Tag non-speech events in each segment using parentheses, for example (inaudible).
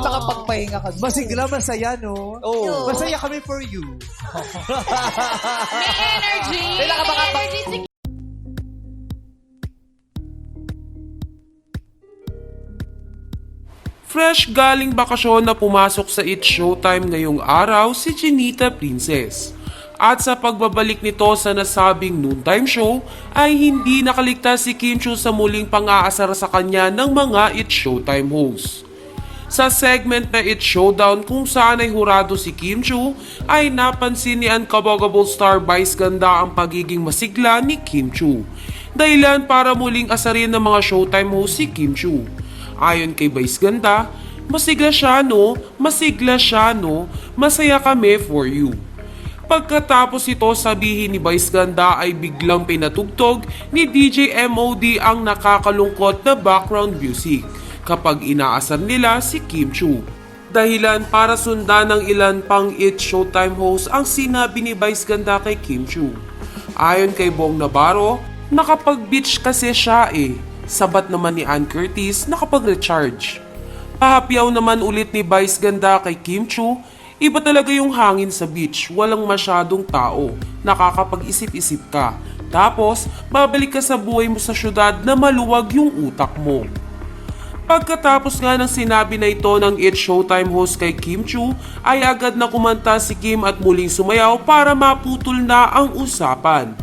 nakapagpahinga ka. Masigla, masaya, no? Oo. Masaya kami for you. (laughs) May energy! May baka- energy si Fresh galing bakasyon na pumasok sa It's Showtime ngayong araw si Chinita Princess. At sa pagbabalik nito sa nasabing noontime show ay hindi nakaligtas si Kim Chu sa muling pang-aasar sa kanya ng mga It's Showtime hosts. Sa segment na It's Showdown kung saan ay hurado si Kim Chu ay napansin ni Uncoverable Star Vice Ganda ang pagiging masigla ni Kim Chu. Dahilan para muling asarin ng mga Showtime host si Kim Chu. Ayon kay Vice Ganda, masigla siya no, masigla siya no, masaya kami for you. Pagkatapos ito sabihin ni Vice Ganda ay biglang pinatugtog ni DJ MOD ang nakakalungkot na background music kapag inaasar nila si Kim Chu. Dahilan para sundan ng ilan pang It's Showtime host ang sinabi ni Vice Ganda kay Kim Chu. Ayon kay Bong Navarro, nakapag-beach kasi siya eh. Sabat naman ni Ann Curtis nakapag-recharge. Pahapyaw naman ulit ni Vice Ganda kay Kim Chu, iba talaga yung hangin sa beach, walang masyadong tao, nakakapag-isip-isip ka. Tapos, babalik ka sa buhay mo sa syudad na maluwag yung utak mo. Pagkatapos nga ng sinabi na ito ng It's Showtime host kay Kim Chu, ay agad na kumanta si Kim at muling sumayaw para maputol na ang usapan.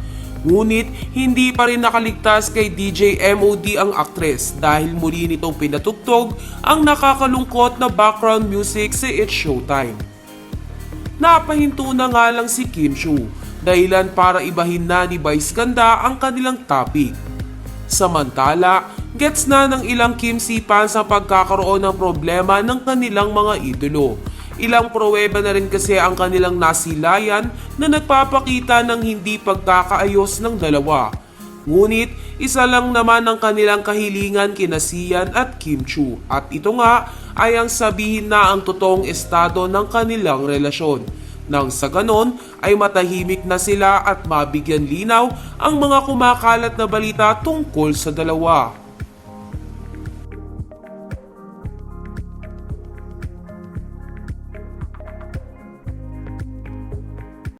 Ngunit hindi pa rin nakaligtas kay DJ MOD ang aktres dahil muli nitong pinatugtog ang nakakalungkot na background music sa It's Showtime. Napahinto na nga lang si Kim Chu dahilan para ibahin na ni Vice Ganda ang kanilang topic. Samantala, gets na ng ilang Kim Sipan sa pagkakaroon ng problema ng kanilang mga idolo. Ilang pruweba na rin kasi ang kanilang nasilayan na nagpapakita ng hindi pagkakaayos ng dalawa. Ngunit isa lang naman ang kanilang kahilingan kina Sian at Kim Chu at ito nga ay ang sabihin na ang totoong estado ng kanilang relasyon. Nang sa ganon ay matahimik na sila at mabigyan linaw ang mga kumakalat na balita tungkol sa dalawa.